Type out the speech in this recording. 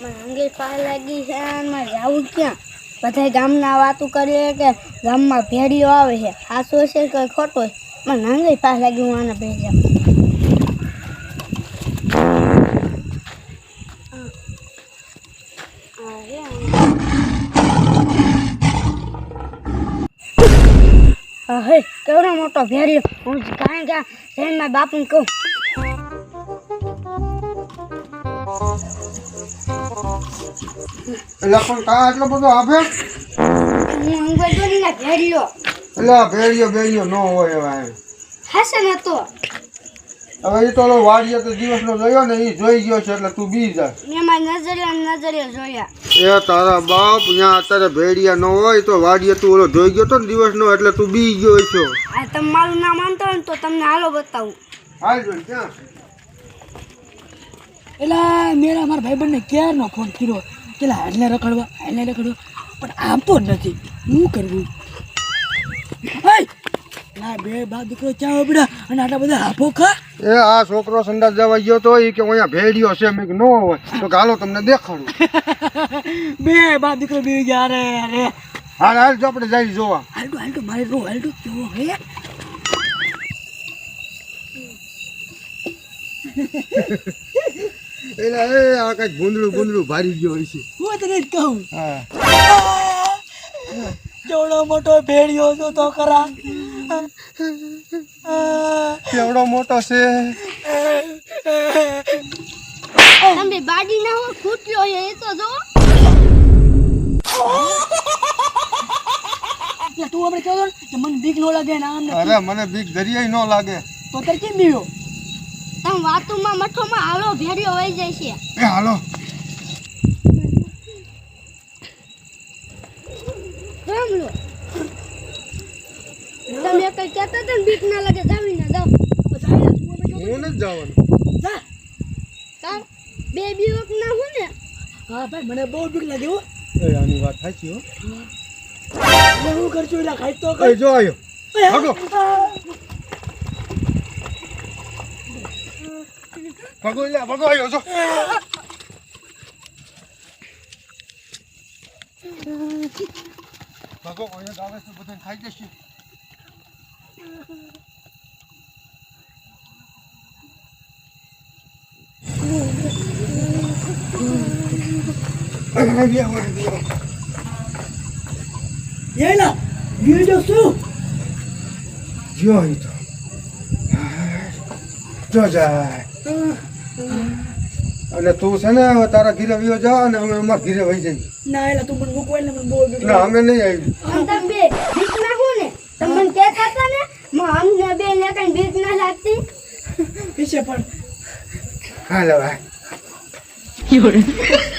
માંગી પા લાગી છે અને મારે જાવું ક્યાં? બધા ગામના વાતું કરીએ કે ગામમાં ભેડીઓ આવે છે. સાચો છે કે ખોટો છે? મને નાંગી પા લાગી, હું આને ભેજા હે કેવડો મોટો ભેડિયો હું કાંઈ ક્યાં? જઈને મારા બાપુને કહું. એટલે પણ કા એટલો બધો આપે ભેડિયો એટલે આ ભેળિયો ન હોય એવા એમ. હશે ને તો હવે એ તો વાડીએ તો દિવસનો જોયો ને એ જોઈ ગયો છે એટલે તું બી જા. મેં મારી નજરે જોયા. એ તારા બાપ ત્યાં અત્યારે ભેડિયા ન હોય તો વાડીએ તું ઓલો જોઈ ગયો તો ને દિવસનો એટલે તું બી ગયો છો આ તમે મારું નામ માનતો હોય ને તો તમને હાલો બતાવું. હાલ જોઈ ક્યાં? એલા મેરા મારા ભાઈબંધને ક્યારનો ફોન કર્યો? પેલા હાડને રખડવા હાડને રખડવા. પણ આવતો જ નથી. શું કરવું! ના બે બા દીકરો ચા ઉબડા અને આટલા બધા હાફો ખા. એ આ છોકરો સંડાસ જવા ગયો તો એ કે અહીંયા ભેડિયો છે મેં ન હોય. તો કે હાલો તમને દેખાડું. બે બા દીકરો બી ગયા અરે અરે. હાલ હાલ જો આપણે જઈ જોવા. હાલતો હાલતો મારે રો હાલતો કેવો હે. એટલે એ આ કંઈક ભૂંદડું ભૂંદડું ભારી ગયો હોય છે. હું તને જ કહું. હા. કેવડો મોટો ભેડિયો હતો તો ખરા. કેવડો મોટો છે. તમે બાડી ના હો ફૂટ્યો એ તો જો. તું આપણે કહો કે મને બીક નો લાગે ને આમ ને અરે મને બીક દરિયાઈ ન લાગે. તો તાર કેમ બીયો તમે વાતુમાં મઠોમાં હાલો ભેડિયો વહી જાય છે. એ હાલો. રામલો. તમે કઈ કહેતા હતા ને બીક ના લાગે જાવી ના જાવ હું નથી જવાનું. જા. કામ બે બીવક ના હું ને. હા ભાઈ મને બહુ બીક લાગે હો. એ આની વાત સાચી હો. હું કરજો એટલે ખાઈ તો કઈ જો આયો. ભાગો. ભાગો એટલે ભાગો આવ્યો જો ભાગો કોઈ આવે છે બધાને ખાઈ જશે એલા બીજો શું જો ઈ તો જો જાય અને તું છે ને હવે તારા ઘીરે વિયો જા અને અમે અમાર ઘીરે વહી જઈએ ના એલા તું મને મૂકવા એટલે મને બોલ એટલે અમે નહીં આવી તમે બે બીક ના ને તમ મને કે હતા ને માં અમને બે ને કઈ બીક ના લાગતી. પીછે પણ. હાલ હવે